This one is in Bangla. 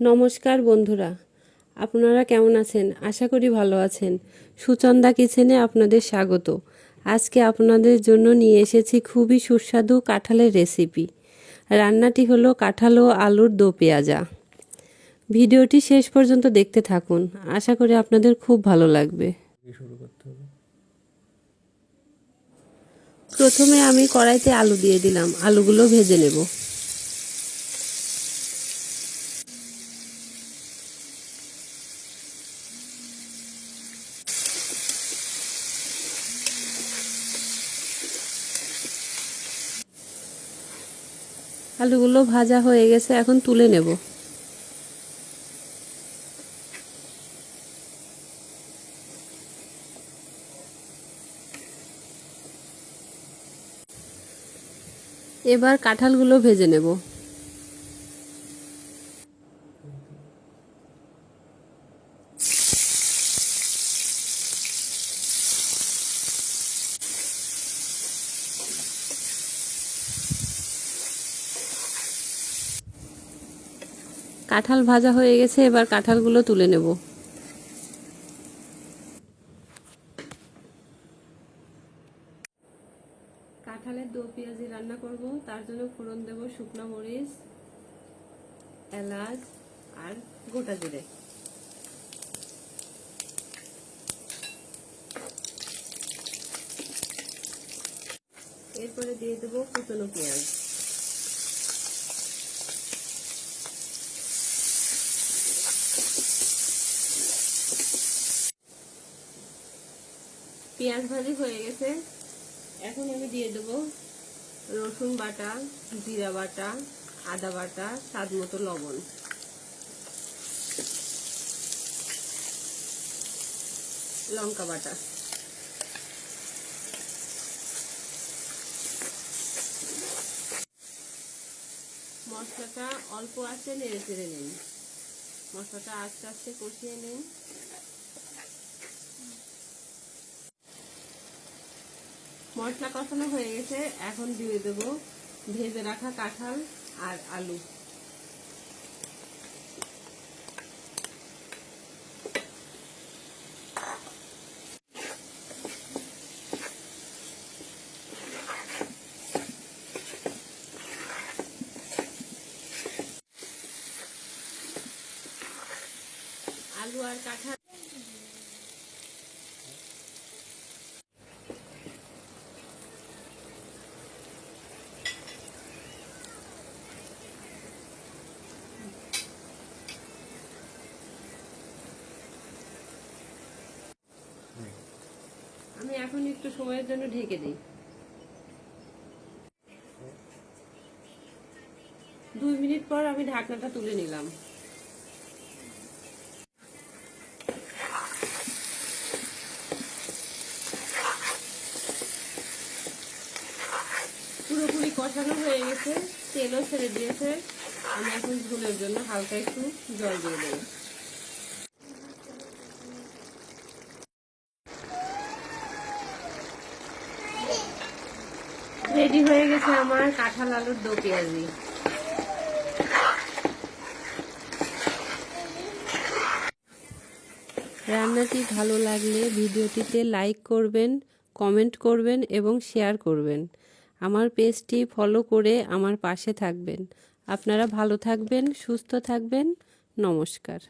নমস্কার বন্ধুরা, আপনারা কেমন আছেন? আশা করি ভালো আছেন। সুচন্দা কিচেনে আপনাদের স্বাগত। আজকে আপনাদের জন্য নিয়ে এসেছি খুবই সুস্বাদু কাঁঠালের রেসিপি। রান্নাটি হলো কাঁঠাল ও আলুর দো পেঁয়াজা। ভিডিওটি শেষ পর্যন্ত দেখতে থাকুন। আশা করি আপনাদের খুব ভালো লাগবে। প্রথমে আমি কড়াইতে আলু দিয়ে দিলাম। আলুগুলো ভেজে নেব। আলুগুলো ভাজা হয়ে গেছে এখন তুলে নেব। এবার কাঁঠালগুলো ভেজে নেব। কাঁঠাল ভাজা হয়ে গেছে, এবার কাঁঠালগুলো তুলে নেব। কাঁঠালের দো পেঁয়াজি রান্না করব, তার জন্য ফোড়ন দেব শুকনো মরিচ, এলাচ আর গোটা জিরে। এরপরে দিয়ে দেবো কুচনো পেঁয়াজ। পেঁয়াজ ভাজি হয়ে গেছে। এখন আমি দিয়ে দেব রসুন বাটা, জিরা বাটা, আদা বাটা, স্বাদ মতো লবণ। লঙ্কা বাটা। মশলাটা অল্প আছে নেড়ে চেড়ে নিন। মশলাটা আস্তে আস্তে কষিয়ে নিন। মশলা কষানো হয়ে গেছে। এখন দিয়ে দেব ভেজে রাখা কাঁঠাল আর আলু। আলু আর কাঁঠাল আমি এখন একটু সময়ের জন্য ঢেকে দিই। দুই মিনিট পর আমি ঢাকনাটা তুলে নিলাম। পুরোপুরি কষানো হয়ে গেছে, তেলও ছেড়ে দিয়েছে। আমি এখন ঝোলের জন্য হালকা একটু জল দিয়ে দেবো। রেডি হয়ে গেছে আমার কাঁঠাল আলুর দো পেঁয়াজি। রান্নাটি ভালো লাগলে ভিডিওটিতে লাইক করবেন কমেন্ট করবেন এবং শেয়ার করবেন। আমার পেজটি ফলো করে আমার পাশে থাকবেন। আপনারা ভালো থাকবেন, সুস্থ থাকবেন। নমস্কার।